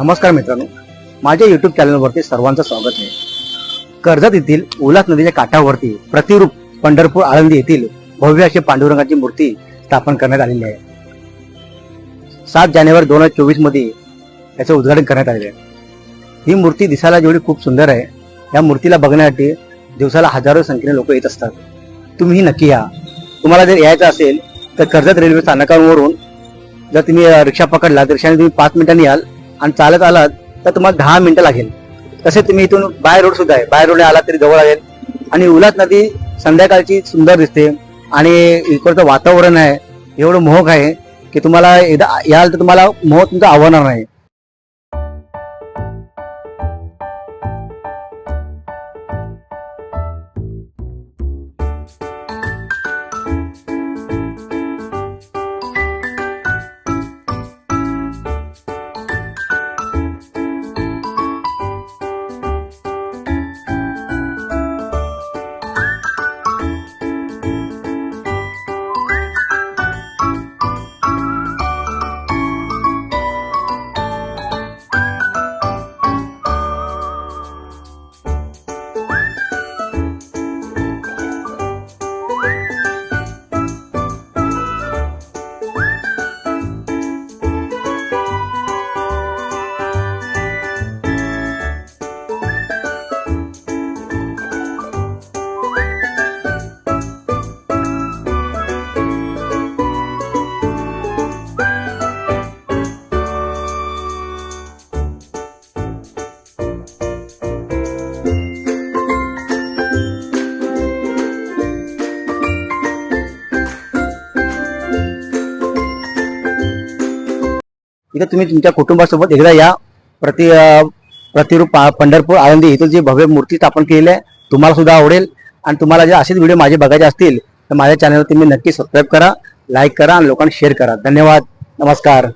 नमस्कार मित्रांनो. माझ्या युट्यूब चॅनलवरती सर्वांचं स्वागत आहे. कर्जत येथील उल्हास नदीच्या काठावरती प्रतिरूप पंढरपूर आळंदी येथील भव्य अशी पांडुरंगाची मूर्ती स्थापन करण्यात आलेली आहे. सात जानेवारी दोन हजार चोवीसमध्ये याचं उद्घाटन करण्यात आलेलं आहे. ही मूर्ती दिसायला जेवढी खूप सुंदर आहे या मूर्तीला बघण्यासाठी दिवसाला हजारो संख्येने लोक येत असतात. तुम्ही नक्की या. तुम्हाला जर यायचं असेल तर कर्जत रेल्वे स्थानकावरून जर तुम्ही रिक्षा पकडला तर रिक्षाने तुम्ही पाच मिनिटांनी याल. आणि चालत आलात तर तुम्हाला दहा मिनिटं लागेल. तसे तुम्ही इथून बाय रोड सुद्धा आहे. बाय रोडने आलात तरी जवळ लागेल आणि उलात नदी संध्याकाळची सुंदर दिसते. आणि इकडचं वातावरण आहे एवढं मोहक आहे की तुम्हाला एकदा याल तर तुम्हाला मोह तुमचं आवडणार नाही. इथं तुम्ही तुमच्या कुटुंबासोबत एकदा या. प्रति प्रतिरूप पंढरपूर आळंदी इथं जी भव्य मूर्ती स्थापन केलेली आहे तुम्हाला सुद्धा आवडेल. आणि तुम्हाला जे असेच व्हिडिओ माझे बघायचे असतील तर माझ्या चॅनलवर तुम्ही नक्की सबस्क्राईब करा लाईक करा आणि लोकांना शेअर करा. धन्यवाद. नमस्कार.